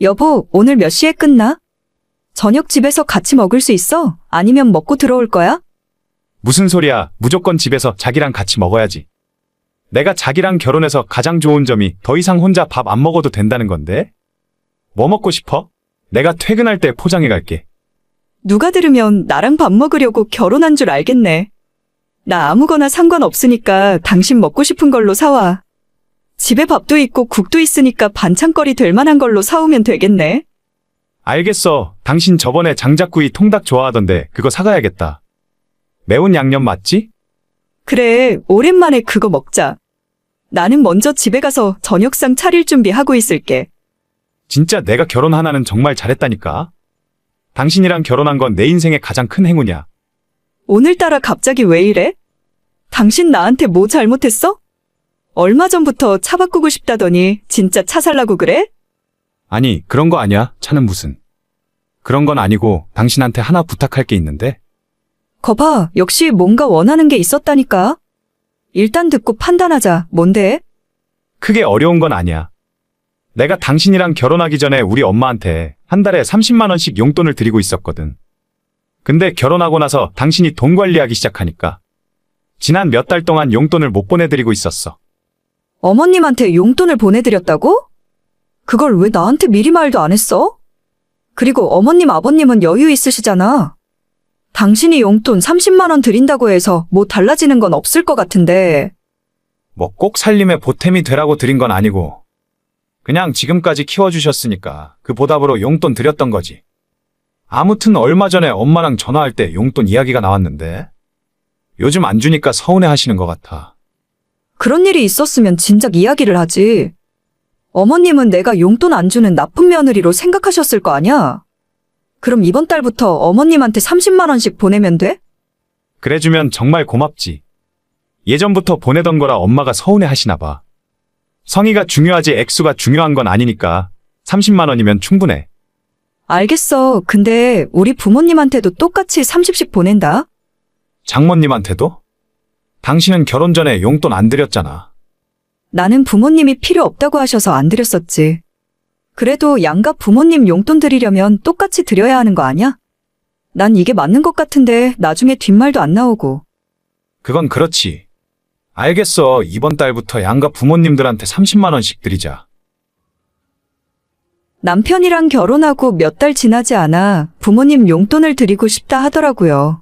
여보, 오늘 몇 시에 끝나? 저녁 집에서 같이 먹을 수 있어? 아니면 먹고 들어올 거야? 무슨 소리야. 무조건 집에서 자기랑 같이 먹어야지. 내가 자기랑 결혼해서 가장 좋은 점이 더 이상 혼자 밥 안 먹어도 된다는 건데? 뭐 먹고 싶어? 내가 퇴근할 때 포장해 갈게. 누가 들으면 나랑 밥 먹으려고 결혼한 줄 알겠네. 나 아무거나 상관없으니까 당신 먹고 싶은 걸로 사와. 집에 밥도 있고 국도 있으니까 반찬거리 될 만한 걸로 사오면 되겠네. 알겠어. 당신 저번에 장작구이 통닭 좋아하던데 그거 사가야겠다. 매운 양념 맞지? 그래, 오랜만에 그거 먹자. 나는 먼저 집에 가서 저녁상 차릴 준비하고 있을게. 진짜 내가 결혼 하나는 정말 잘했다니까. 당신이랑 결혼한 건 내 인생의 가장 큰 행운이야. 오늘따라 갑자기 왜 이래? 당신 나한테 뭐 잘못했어? 얼마 전부터 차 바꾸고 싶다더니 진짜 차 살라고 그래? 아니, 그런 거 아니야. 차는 무슨. 그런 건 아니고 당신한테 하나 부탁할 게 있는데. 거봐, 역시 뭔가 원하는 게 있었다니까. 일단 듣고 판단하자. 뭔데? 크게 어려운 건 아니야. 내가 당신이랑 결혼하기 전에 우리 엄마한테 한 달에 30만원씩 용돈을 드리고 있었거든. 근데 결혼하고 나서 당신이 돈 관리하기 시작하니까 지난 몇 달 동안 용돈을 못 보내드리고 있었어. 어머님한테 용돈을 보내드렸다고? 그걸 왜 나한테 미리 말도 안 했어? 그리고 어머님, 아버님은 여유 있으시잖아. 당신이 용돈 30만원 드린다고 해서 뭐 달라지는 건 없을 것 같은데. 뭐 꼭 살림에 보탬이 되라고 드린 건 아니고 그냥 지금까지 키워주셨으니까 그 보답으로 용돈 드렸던 거지. 아무튼 얼마 전에 엄마랑 전화할 때 용돈 이야기가 나왔는데 요즘 안 주니까 서운해 하시는 것 같아. 그런 일이 있었으면 진작 이야기를 하지. 어머님은 내가 용돈 안 주는 나쁜 며느리로 생각하셨을 거 아니야? 그럼 이번 달부터 어머님한테 30만원씩 보내면 돼? 그래주면 정말 고맙지. 예전부터 보내던 거라 엄마가 서운해 하시나 봐. 성의가 중요하지 액수가 중요한 건 아니니까 30만 원이면 충분해. 알겠어. 근데 우리 부모님한테도 똑같이 30씩 보낸다. 장모님한테도? 당신은 결혼 전에 용돈 안 드렸잖아. 나는 부모님이 필요 없다고 하셔서 안 드렸었지. 그래도 양가 부모님 용돈 드리려면 똑같이 드려야 하는 거 아니야? 난 이게 맞는 것 같은데 나중에 뒷말도 안 나오고. 그건 그렇지. 알겠어. 이번 달부터 양가 부모님들한테 30만 원씩 드리자. 남편이랑 결혼하고 몇 달 지나지 않아 부모님 용돈을 드리고 싶다 하더라고요.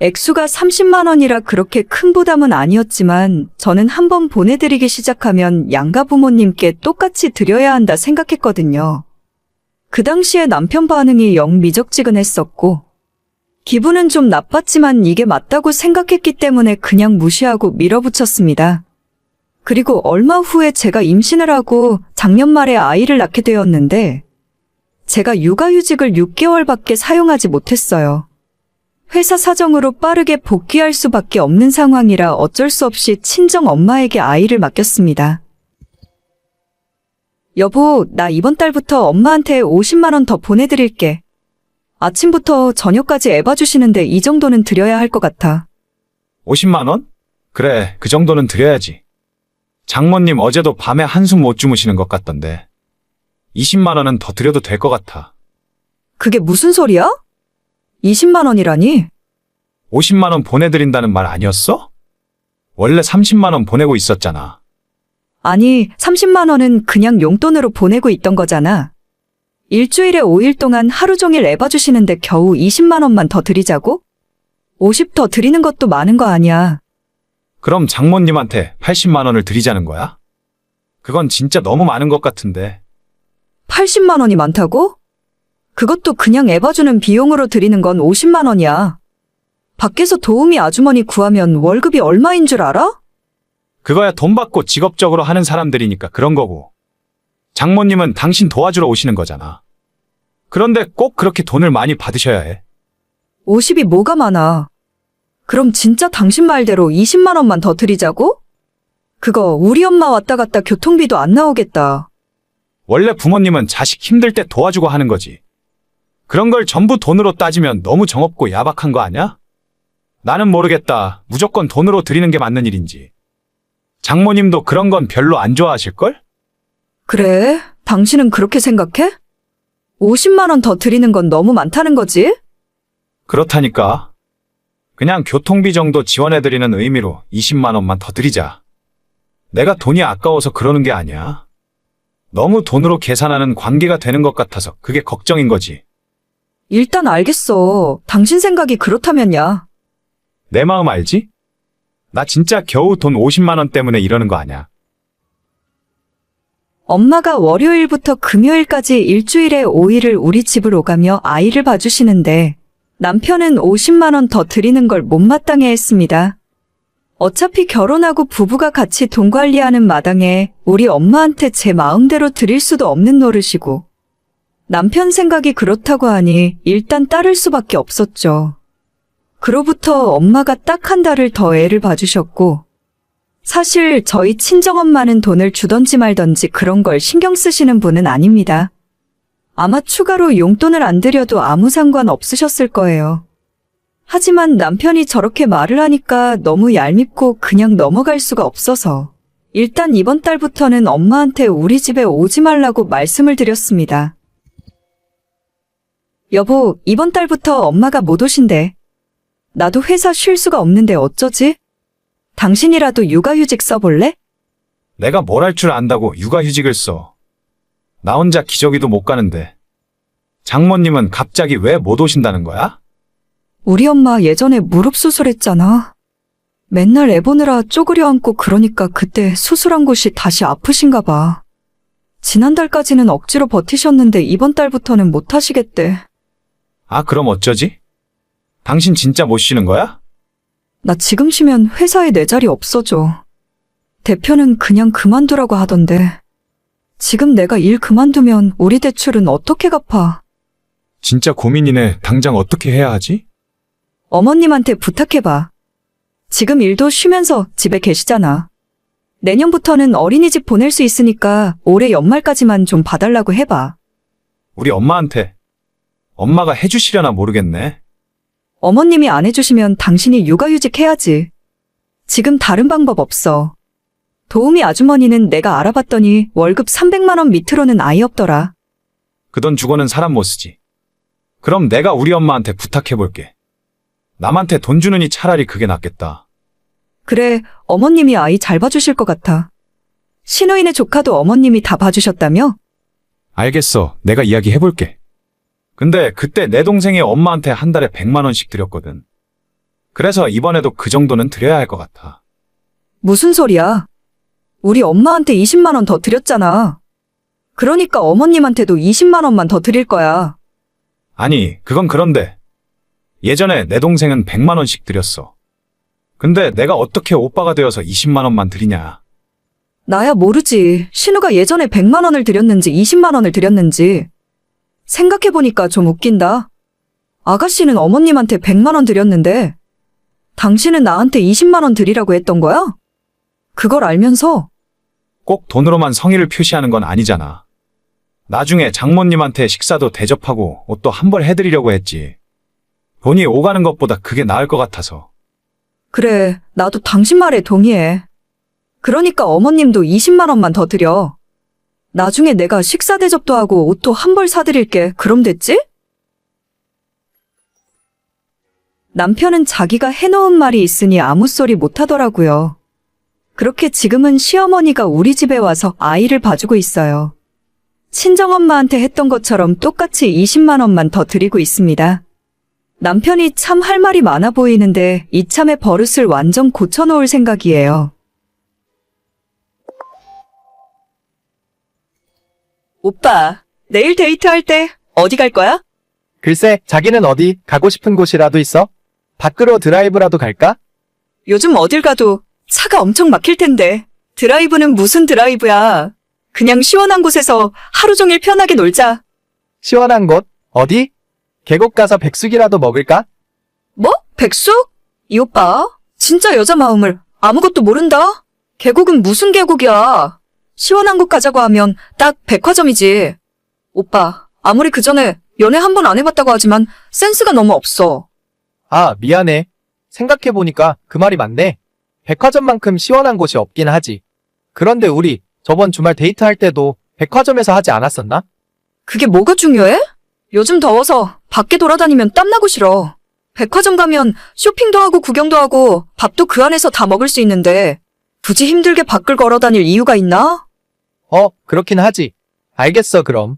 액수가 30만 원이라 그렇게 큰 부담은 아니었지만 저는 한번 보내드리기 시작하면 양가 부모님께 똑같이 드려야 한다 생각했거든요. 그 당시에 남편 반응이 영 미적지근했었고 기분은 좀 나빴지만 이게 맞다고 생각했기 때문에 그냥 무시하고 밀어붙였습니다. 그리고 얼마 후에 제가 임신을 하고 작년 말에 아이를 낳게 되었는데 제가 육아휴직을 6개월밖에 사용하지 못했어요. 회사 사정으로 빠르게 복귀할 수밖에 없는 상황이라 어쩔 수 없이 친정 엄마에게 아이를 맡겼습니다. 여보, 나 이번 달부터 엄마한테 50만원 더 보내드릴게. 아침부터 저녁까지 애 봐 주시는데 이 정도는 드려야 할 것 같아. 50만 원? 그래, 그 정도는 드려야지. 장모님 어제도 밤에 한숨 못 주무시는 것 같던데. 20만 원은 더 드려도 될 것 같아. 그게 무슨 소리야? 20만 원이라니? 50만 원 보내드린다는 말 아니었어? 원래 30만 원 보내고 있었잖아. 아니, 30만 원은 그냥 용돈으로 보내고 있던 거잖아. 일주일에 5일 동안 하루 종일 애 봐 주시는데 겨우 20만 원만 더 드리자고? 50 더 드리는 것도 많은 거 아니야. 그럼 장모님한테 80만 원을 드리자는 거야? 그건 진짜 너무 많은 것 같은데. 80만 원이 많다고? 그것도 그냥 애 봐주는 비용으로 드리는 건 50만 원이야. 밖에서 도우미 아주머니 구하면 월급이 얼마인 줄 알아? 그거야 돈 받고 직업적으로 하는 사람들이니까 그런 거고. 장모님은 당신 도와주러 오시는 거잖아. 그런데 꼭 그렇게 돈을 많이 받으셔야 해. 50이 뭐가 많아. 그럼 진짜 당신 말대로 20만 원만 더 드리자고? 그거 우리 엄마 왔다 갔다 교통비도 안 나오겠다. 원래 부모님은 자식 힘들 때 도와주고 하는 거지. 그런 걸 전부 돈으로 따지면 너무 정없고 야박한 거 아니야? 나는 모르겠다. 무조건 돈으로 드리는 게 맞는 일인지. 장모님도 그런 건 별로 안 좋아하실걸? 그래? 당신은 그렇게 생각해? 50만 원 더 드리는 건 너무 많다는 거지? 그렇다니까. 그냥 교통비 정도 지원해드리는 의미로 20만 원만 더 드리자. 내가 돈이 아까워서 그러는 게 아니야. 너무 돈으로 계산하는 관계가 되는 것 같아서 그게 걱정인 거지. 일단 알겠어. 당신 생각이 그렇다면야. 내 마음 알지? 나 진짜 겨우 돈 50만 원 때문에 이러는 거 아니야. 엄마가 월요일부터 금요일까지 일주일에 5일을 우리 집을 오가며 아이를 봐주시는데 남편은 50만 원 더 드리는 걸 못마땅해 했습니다. 어차피 결혼하고 부부가 같이 돈 관리하는 마당에 우리 엄마한테 제 마음대로 드릴 수도 없는 노릇이고 남편 생각이 그렇다고 하니 일단 따를 수밖에 없었죠. 그로부터 엄마가 딱 한 달을 더 애를 봐주셨고 사실 저희 친정엄마는 돈을 주던지 말던지 그런 걸 신경 쓰시는 분은 아닙니다. 아마 추가로 용돈을 안 드려도 아무 상관 없으셨을 거예요. 하지만 남편이 저렇게 말을 하니까 너무 얄밉고 그냥 넘어갈 수가 없어서 일단 이번 달부터는 엄마한테 우리 집에 오지 말라고 말씀을 드렸습니다. 여보, 이번 달부터 엄마가 못 오신대. 나도 회사 쉴 수가 없는데 어쩌지? 당신이라도 육아휴직 써볼래? 내가 뭘 할 줄 안다고 육아휴직을 써. 나 혼자 기저귀도 못 가는데. 장모님은 갑자기 왜 못 오신다는 거야? 우리 엄마 예전에 무릎 수술했잖아. 맨날 애 보느라 쪼그려 앉고 그러니까 그때 수술한 곳이 다시 아프신가 봐. 지난달까지는 억지로 버티셨는데 이번 달부터는 못 하시겠대. 아, 그럼 어쩌지? 당신 진짜 못 쉬는 거야? 나 지금 쉬면 회사에 내 자리 없어져. 대표는 그냥 그만두라고 하던데. 지금 내가 일 그만두면 우리 대출은 어떻게 갚아? 진짜 고민이네. 당장 어떻게 해야 하지? 어머님한테 부탁해봐. 지금 일도 쉬면서 집에 계시잖아. 내년부터는 어린이집 보낼 수 있으니까 올해 연말까지만 좀 봐달라고 해봐. 우리 엄마한테. 엄마가 해주시려나 모르겠네. 어머님이 안 해주시면 당신이 육아휴직 해야지. 지금 다른 방법 없어. 도우미 아주머니는 내가 알아봤더니 월급 300만 원 밑으로는 아예 없더라. 그 돈 주고는 사람 못 쓰지. 그럼 내가 우리 엄마한테 부탁해볼게. 남한테 돈 주느니 차라리 그게 낫겠다. 그래, 어머님이 아이 잘 봐주실 것 같아. 신우인의 조카도 어머님이 다 봐주셨다며? 알겠어. 내가 이야기해볼게. 근데 그때 내 동생이 엄마한테 한 달에 100만 원씩 드렸거든. 그래서 이번에도 그 정도는 드려야 할 것 같아. 무슨 소리야? 우리 엄마한테 20만 원 더 드렸잖아. 그러니까 어머님한테도 20만 원만 더 드릴 거야. 아니, 그건 그런데. 예전에 내 동생은 100만 원씩 드렸어. 근데 내가 어떻게 오빠가 되어서 20만 원만 드리냐. 나야 모르지. 신우가 예전에 100만 원을 드렸는지 20만 원을 드렸는지. 생각해보니까 좀 웃긴다. 아가씨는 어머님한테 100만원 드렸는데, 당신은 나한테 20만원 드리라고 했던 거야? 그걸 알면서, 꼭 돈으로만 성의를 표시하는 건 아니잖아. 나중에 장모님한테 식사도 대접하고 옷도 한벌 해드리려고 했지. 돈이 오가는 것보다 그게 나을 것 같아서. 그래, 나도 당신 말에 동의해. 그러니까 어머님도 20만원만 더 드려. 나중에 내가 식사 대접도 하고 옷도 한 벌 사드릴게. 그럼 됐지? 남편은 자기가 해놓은 말이 있으니 아무 소리 못 하더라고요. 그렇게 지금은 시어머니가 우리 집에 와서 아이를 봐주고 있어요. 친정엄마한테 했던 것처럼 똑같이 20만 원만 더 드리고 있습니다. 남편이 참 할 말이 많아 보이는데 이참에 버릇을 완전 고쳐놓을 생각이에요. 오빠, 내일 데이트할 때 어디 갈 거야? 글쎄, 자기는 어디 가고 싶은 곳이라도 있어? 밖으로 드라이브라도 갈까? 요즘 어딜 가도 차가 엄청 막힐 텐데. 드라이브는 무슨 드라이브야. 그냥 시원한 곳에서 하루 종일 편하게 놀자. 시원한 곳? 어디? 계곡 가서 백숙이라도 먹을까? 뭐? 백숙? 이 오빠, 진짜 여자 마음을 아무것도 모른다? 계곡은 무슨 계곡이야? 시원한 곳 가자고 하면 딱 백화점이지. 오빠, 아무리 그 전에 연애 한 번 안 해봤다고 하지만 센스가 너무 없어. 아, 미안해. 생각해보니까 그 말이 맞네. 백화점만큼 시원한 곳이 없긴 하지. 그런데 우리 저번 주말 데이트할 때도 백화점에서 하지 않았었나? 그게 뭐가 중요해? 요즘 더워서 밖에 돌아다니면 땀나고 싫어. 백화점 가면 쇼핑도 하고 구경도 하고 밥도 그 안에서 다 먹을 수 있는데 굳이 힘들게 밖을 걸어 다닐 이유가 있나? 어, 그렇긴 하지. 알겠어, 그럼.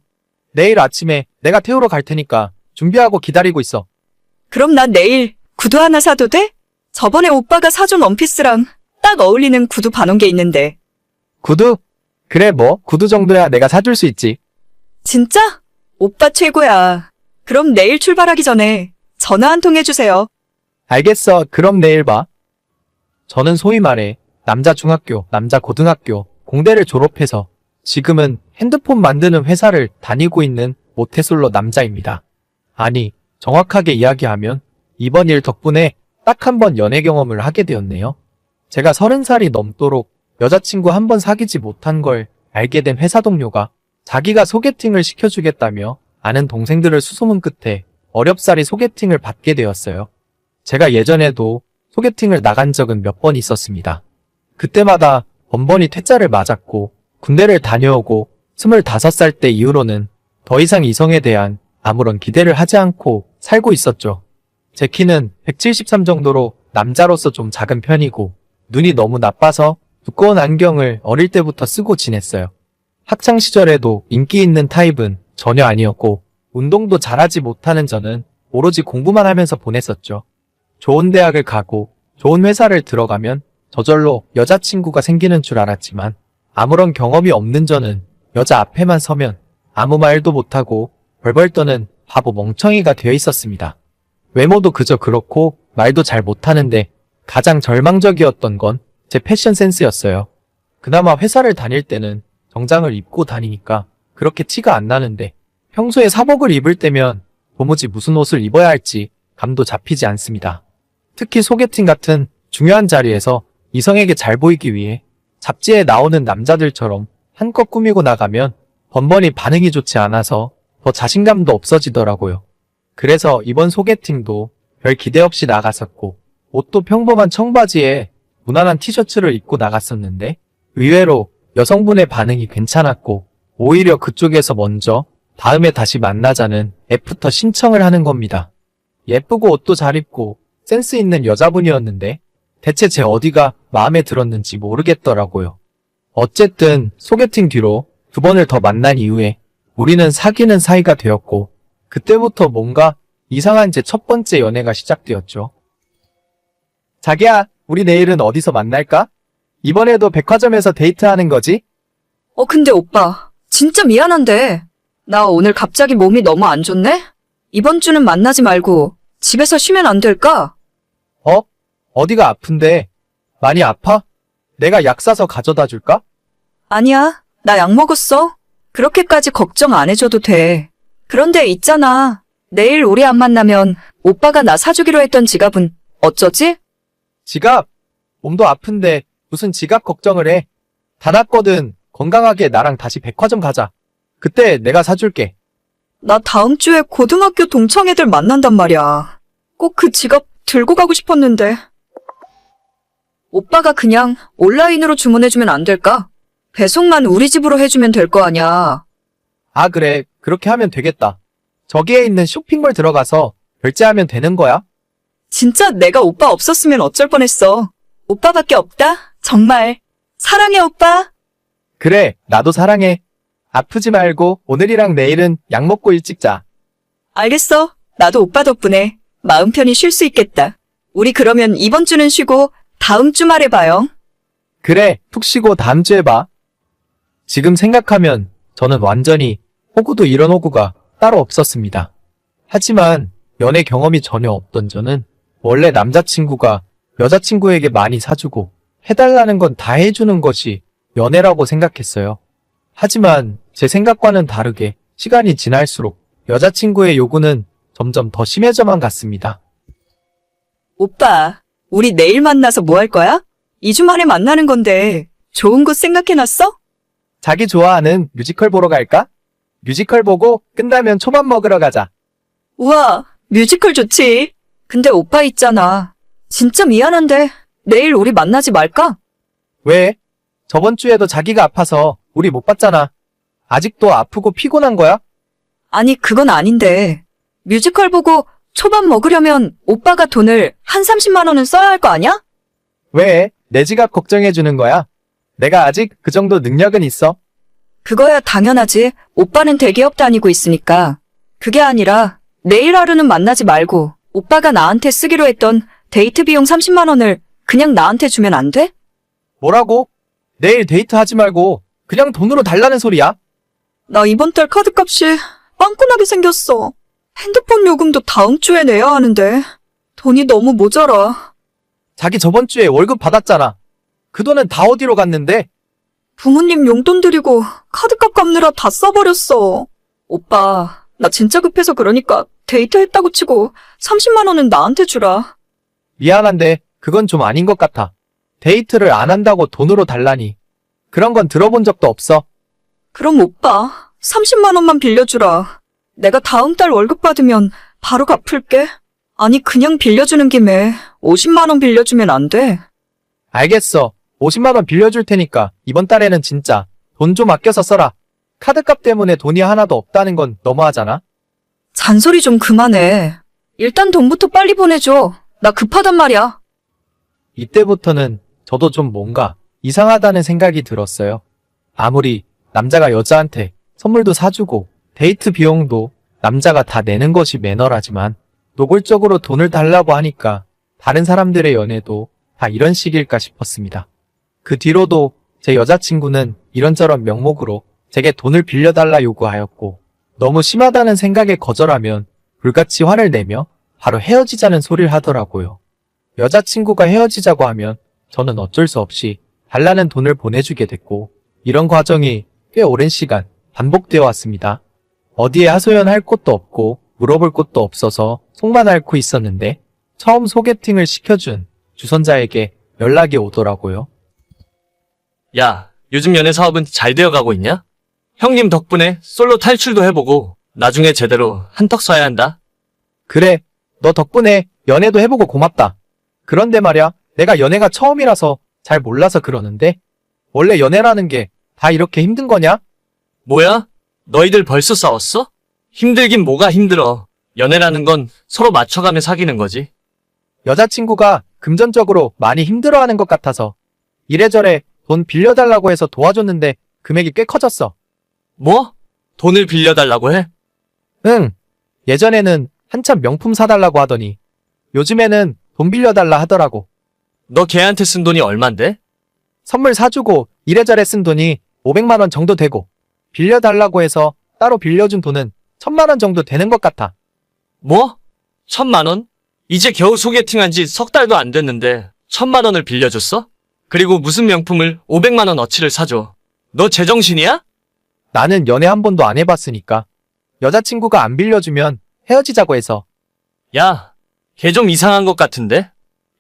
내일 아침에 내가 태우러 갈 테니까 준비하고 기다리고 있어. 그럼 난 내일 구두 하나 사도 돼? 저번에 오빠가 사준 원피스랑 딱 어울리는 구두 반온 게 있는데. 구두? 그래, 뭐, 구두 정도야 내가 사줄 수 있지. 진짜? 오빠 최고야. 그럼 내일 출발하기 전에 전화 한 통 해주세요. 알겠어, 그럼 내일 봐. 저는 소위 말해, 남자 중학교, 남자 고등학교, 공대를 졸업해서 지금은 핸드폰 만드는 회사를 다니고 있는 모태솔로 남자입니다. 아니, 정확하게 이야기하면 이번 일 덕분에 딱 한 번 연애 경험을 하게 되었네요. 제가 서른 살이 넘도록 여자친구 한 번 사귀지 못한 걸 알게 된 회사 동료가 자기가 소개팅을 시켜주겠다며 아는 동생들을 수소문 끝에 어렵사리 소개팅을 받게 되었어요. 제가 예전에도 소개팅을 나간 적은 몇 번 있었습니다. 그때마다 번번이 퇴짜를 맞았고 군대를 다녀오고 25살 때 이후로는 더 이상 이성에 대한 아무런 기대를 하지 않고 살고 있었죠. 제 키는 173 정도로 남자로서 좀 작은 편이고 눈이 너무 나빠서 두꺼운 안경을 어릴 때부터 쓰고 지냈어요. 학창 시절에도 인기 있는 타입은 전혀 아니었고 운동도 잘하지 못하는 저는 오로지 공부만 하면서 보냈었죠. 좋은 대학을 가고 좋은 회사를 들어가면 저절로 여자친구가 생기는 줄 알았지만 아무런 경험이 없는 저는 여자 앞에만 서면 아무 말도 못하고 벌벌 떠는 바보 멍청이가 되어 있었습니다. 외모도 그저 그렇고 말도 잘 못하는데 가장 절망적이었던 건 제 패션 센스였어요. 그나마 회사를 다닐 때는 정장을 입고 다니니까 그렇게 티가 안 나는데 평소에 사복을 입을 때면 도무지 무슨 옷을 입어야 할지 감도 잡히지 않습니다. 특히 소개팅 같은 중요한 자리에서 이성에게 잘 보이기 위해 잡지에 나오는 남자들처럼 한껏 꾸미고 나가면 번번이 반응이 좋지 않아서 더 자신감도 없어지더라고요. 그래서 이번 소개팅도 별 기대 없이 나갔었고 옷도 평범한 청바지에 무난한 티셔츠를 입고 나갔었는데 의외로 여성분의 반응이 괜찮았고 오히려 그쪽에서 먼저 다음에 다시 만나자는 애프터 신청을 하는 겁니다. 예쁘고 옷도 잘 입고 센스 있는 여자분이었는데 대체 제 어디가 마음에 들었는지 모르겠더라고요. 어쨌든 소개팅 뒤로 두 번을 더 만난 이후에 우리는 사귀는 사이가 되었고 그때부터 뭔가 이상한 제 첫 번째 연애가 시작되었죠. 자기야, 우리 내일은 어디서 만날까? 이번에도 백화점에서 데이트하는 거지? 어, 근데 오빠, 진짜 미안한데. 나 오늘 갑자기 몸이 너무 안 좋네? 이번 주는 만나지 말고 집에서 쉬면 안 될까? 어? 어디가 아픈데? 많이 아파? 내가 약 사서 가져다 줄까? 아니야, 나 약 먹었어. 그렇게까지 걱정 안 해줘도 돼. 그런데 있잖아. 내일 우리 안 만나면 오빠가 나 사주기로 했던 지갑은 어쩌지? 지갑! 몸도 아픈데 무슨 지갑 걱정을 해. 다 났거든. 건강하게 나랑 다시 백화점 가자. 그때 내가 사줄게. 나 다음 주에 고등학교 동창 애들 만난단 말이야. 꼭 그 지갑 들고 가고 싶었는데. 오빠가 그냥 온라인으로 주문해주면 안 될까? 배송만 우리 집으로 해주면 될 거 아냐. 아, 그래. 그렇게 하면 되겠다. 저기에 있는 쇼핑몰 들어가서 결제하면 되는 거야? 진짜 내가 오빠 없었으면 어쩔 뻔했어. 오빠밖에 없다? 정말. 사랑해, 오빠. 그래, 나도 사랑해. 아프지 말고 오늘이랑 내일은 약 먹고 일찍 자. 알겠어. 나도 오빠 덕분에 마음 편히 쉴 수 있겠다. 우리 그러면 이번 주는 쉬고 다음 주말에 봐요. 그래, 푹 쉬고 다음 주에 봐. 지금 생각하면 저는 완전히 호구도 이런 호구가 따로 없었습니다. 하지만 연애 경험이 전혀 없던 저는 원래 남자친구가 여자친구에게 많이 사주고 해달라는 건 다 해주는 것이 연애라고 생각했어요. 하지만 제 생각과는 다르게 시간이 지날수록 여자친구의 요구는 점점 더 심해져만 갔습니다. 오빠, 우리 내일 만나서 뭐 할 거야? 2주 만에 만나는 건데 좋은 곳 생각해놨어? 자기 좋아하는 뮤지컬 보러 갈까? 뮤지컬 보고 끝나면 초밥 먹으러 가자. 우와, 뮤지컬 좋지. 근데 오빠 있잖아. 진짜 미안한데 내일 우리 만나지 말까? 왜? 저번 주에도 자기가 아파서 우리 못 봤잖아. 아직도 아프고 피곤한 거야? 아니, 그건 아닌데. 뮤지컬 보고 초밥 먹으려면 오빠가 돈을 한 30만 원은 써야 할 거 아니야? 왜? 내 지갑 걱정해주는 거야? 내가 아직 그 정도 능력은 있어. 그거야 당연하지. 오빠는 대기업 다니고 있으니까. 그게 아니라 내일 하루는 만나지 말고 오빠가 나한테 쓰기로 했던 데이트 비용 30만 원을 그냥 나한테 주면 안 돼? 뭐라고? 내일 데이트 하지 말고 그냥 돈으로 달라는 소리야? 나 이번 달 카드값이 빵꾸나게 생겼어. 핸드폰 요금도 다음 주에 내야 하는데 돈이 너무 모자라. 자기 저번 주에 월급 받았잖아. 그 돈은 다 어디로 갔는데? 부모님 용돈 드리고 카드값 갚느라 다 써버렸어. 오빠, 나 진짜 급해서 그러니까 데이트 했다고 치고 30만 원은 나한테 주라. 미안한데 그건 좀 아닌 것 같아. 데이트를 안 한다고 돈으로 달라니. 그런 건 들어본 적도 없어. 그럼 오빠, 30만 원만 빌려주라. 내가 다음 달 월급 받으면 바로 갚을게. 아니, 그냥 빌려주는 김에 50만 원 빌려주면 안 돼. 알겠어. 50만 원 빌려줄 테니까 이번 달에는 진짜 돈 좀 아껴서 써라. 카드값 때문에 돈이 하나도 없다는 건 너무하잖아. 잔소리 좀 그만해. 일단 돈부터 빨리 보내줘. 나 급하단 말이야. 이때부터는 저도 좀 뭔가 이상하다는 생각이 들었어요. 아무리 남자가 여자한테 선물도 사주고 데이트 비용도 남자가 다 내는 것이 매너라지만 노골적으로 돈을 달라고 하니까 다른 사람들의 연애도 다 이런 식일까 싶었습니다. 그 뒤로도 제 여자친구는 이런저런 명목으로 제게 돈을 빌려달라 요구하였고 너무 심하다는 생각에 거절하면 불같이 화를 내며 바로 헤어지자는 소리를 하더라고요. 여자친구가 헤어지자고 하면 저는 어쩔 수 없이 달라는 돈을 보내주게 됐고 이런 과정이 꽤 오랜 시간 반복되어 왔습니다. 어디에 하소연할 곳도 없고 물어볼 곳도 없어서 속만 앓고 있었는데 처음 소개팅을 시켜준 주선자에게 연락이 오더라고요. 야, 요즘 연애 사업은 잘 되어가고 있냐? 형님 덕분에 솔로 탈출도 해보고 나중에 제대로 한턱 쏴야 한다. 그래, 너 덕분에 연애도 해보고 고맙다. 그런데 말야, 내가 연애가 처음이라서 잘 몰라서 그러는데 원래 연애라는 게 다 이렇게 힘든 거냐? 뭐야? 너희들 벌써 싸웠어? 힘들긴 뭐가 힘들어. 연애라는 건 서로 맞춰가며 사귀는 거지. 여자친구가 금전적으로 많이 힘들어하는 것 같아서 이래저래 돈 빌려달라고 해서 도와줬는데 금액이 꽤 커졌어. 뭐? 돈을 빌려달라고 해? 응. 예전에는 한참 명품 사달라고 하더니 요즘에는 돈 빌려달라 하더라고. 너 걔한테 쓴 돈이 얼만데? 선물 사주고 이래저래 쓴 돈이 500만 원 정도 되고 빌려달라고 해서 따로 빌려준 돈은 1000만 원 정도 되는 것 같아. 뭐? 천만 원? 이제 겨우 소개팅한 지 석 달도 안 됐는데 천만 원을 빌려줬어? 그리고 무슨 명품을 500만 원 어치를 사줘. 너 제정신이야? 나는 연애 한 번도 안 해봤으니까 여자친구가 안 빌려주면 헤어지자고 해서 야, 걔 좀 이상한 것 같은데?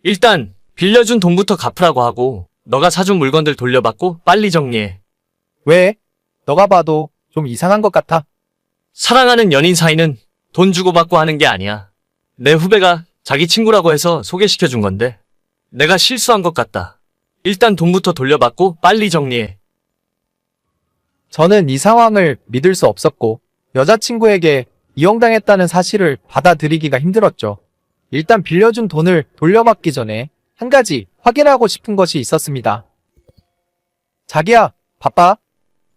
일단 빌려준 돈부터 갚으라고 하고 너가 사준 물건들 돌려받고 빨리 정리해. 왜? 너가 봐도 좀 이상한 것 같아. 사랑하는 연인 사이는 돈 주고받고 하는 게 아니야. 내 후배가 자기 친구라고 해서 소개시켜 준 건데 내가 실수한 것 같다. 일단 돈부터 돌려받고 빨리 정리해. 저는 이 상황을 믿을 수 없었고 여자친구에게 이용당했다는 사실을 받아들이기가 힘들었죠. 일단 빌려준 돈을 돌려받기 전에 한 가지 확인하고 싶은 것이 있었습니다. 자기야, 바빠?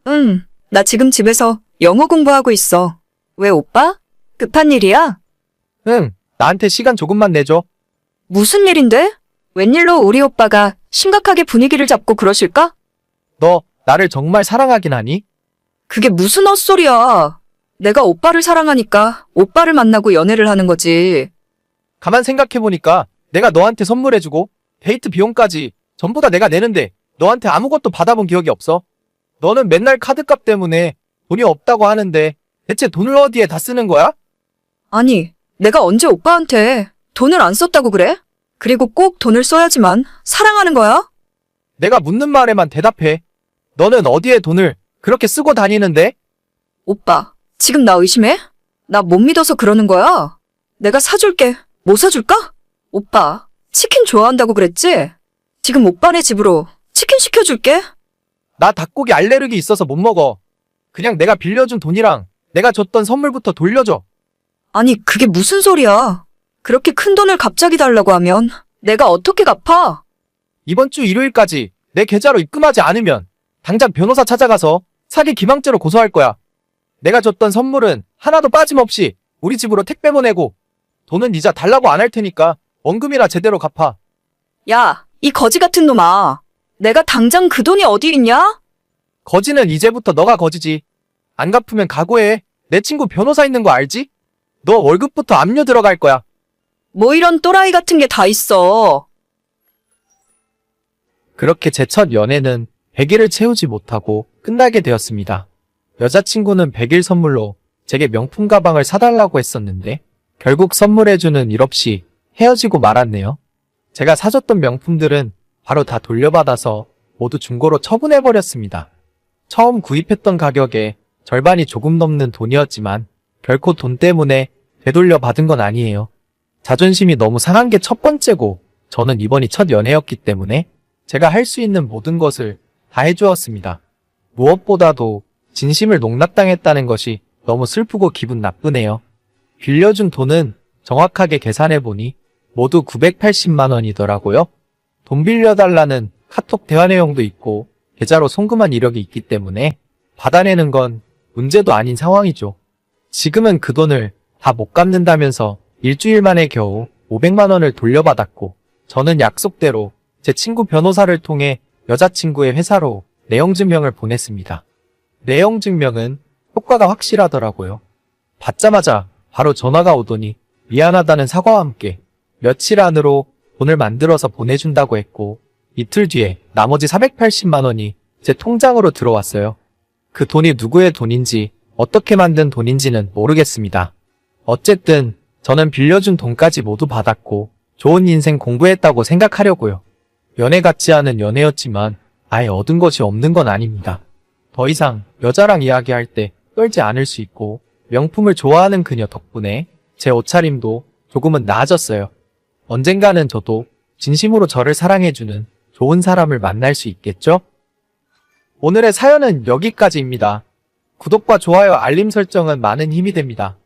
응, 나 지금 집에서 영어 공부하고 있어. 왜 오빠? 급한 일이야? 응, 나한테 시간 조금만 내줘. 무슨 일인데? 웬일로 우리 오빠가 심각하게 분위기를 잡고 그러실까? 너 나를 정말 사랑하긴 하니? 그게 무슨 헛소리야. 내가 오빠를 사랑하니까 오빠를 만나고 연애를 하는 거지. 가만 생각해보니까 내가 너한테 선물해주고 데이트 비용까지 전부 다 내가 내는데 너한테 아무것도 받아본 기억이 없어. 너는 맨날 카드값 때문에 돈이 없다고 하는데 대체 돈을 어디에 다 쓰는 거야? 아니, 내가 언제 오빠한테 돈을 안 썼다고 그래? 그리고 꼭 돈을 써야지만 사랑하는 거야? 내가 묻는 말에만 대답해. 너는 어디에 돈을 그렇게 쓰고 다니는데? 오빠, 지금 나 의심해? 나 못 믿어서 그러는 거야? 내가 사줄게. 뭐 사줄까? 오빠, 치킨 좋아한다고 그랬지? 지금 오빠네 집으로 치킨 시켜줄게. 나 닭고기 알레르기 있어서 못 먹어. 그냥 내가 빌려준 돈이랑 내가 줬던 선물부터 돌려줘. 아니, 그게 무슨 소리야? 그렇게 큰 돈을 갑자기 달라고 하면 내가 어떻게 갚아? 이번 주 일요일까지 내 계좌로 입금하지 않으면 당장 변호사 찾아가서 사기 기망죄로 고소할 거야. 내가 줬던 선물은 하나도 빠짐없이 우리 집으로 택배 보내고 돈은 이자 달라고 안 할 테니까 원금이라 제대로 갚아. 야, 이 거지 같은 놈아. 내가 당장 그 돈이 어디 있냐? 거지는 이제부터 너가 거지지. 안 갚으면 각오해. 내 친구 변호사 있는 거 알지? 너 월급부터 압류 들어갈 거야. 뭐 이런 또라이 같은 게 다 있어. 그렇게 제 첫 연애는 100일을 채우지 못하고 끝나게 되었습니다. 여자친구는 100일 선물로 제게 명품 가방을 사달라고 했었는데 결국 선물해주는 일 없이 헤어지고 말았네요. 제가 사줬던 명품들은 바로 다 돌려받아서 모두 중고로 처분해버렸습니다. 처음 구입했던 가격에 절반이 조금 넘는 돈이었지만 결코 돈 때문에 되돌려 받은 건 아니에요. 자존심이 너무 상한 게 첫 번째고 저는 이번이 첫 연애였기 때문에 제가 할 수 있는 모든 것을 다 해주었습니다. 무엇보다도 진심을 농락당했다는 것이 너무 슬프고 기분 나쁘네요. 빌려준 돈은 정확하게 계산해보니 모두 980만 원이더라고요. 돈 빌려달라는 카톡 대화 내용도 있고 계좌로 송금한 이력이 있기 때문에 받아내는 건 문제도 아닌 상황이죠. 지금은 그 돈을 다 못 갚는다면서 일주일 만에 겨우 500만 원을 돌려받았고 저는 약속대로 제 친구 변호사를 통해 여자친구의 회사로 내용 증명을 보냈습니다. 내용 증명은 효과가 확실하더라고요. 받자마자 바로 전화가 오더니 미안하다는 사과와 함께 며칠 안으로 돈을 만들어서 보내준다고 했고 이틀 뒤에 나머지 480만 원이 제 통장으로 들어왔어요. 그 돈이 누구의 돈인지 어떻게 만든 돈인지는 모르겠습니다. 어쨌든 저는 빌려준 돈까지 모두 받았고 좋은 인생 공부했다고 생각하려고요. 연애 같지 않은 연애였지만 아예 얻은 것이 없는 건 아닙니다. 더 이상 여자랑 이야기할 때 떨지 않을 수 있고 명품을 좋아하는 그녀 덕분에 제 옷차림도 조금은 나아졌어요. 언젠가는 저도 진심으로 저를 사랑해주는 좋은 사람을 만날 수 있겠죠? 오늘의 사연은 여기까지입니다. 구독과 좋아요, 알림 설정은 많은 힘이 됩니다.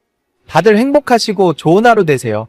다들 행복하시고 좋은 하루 되세요.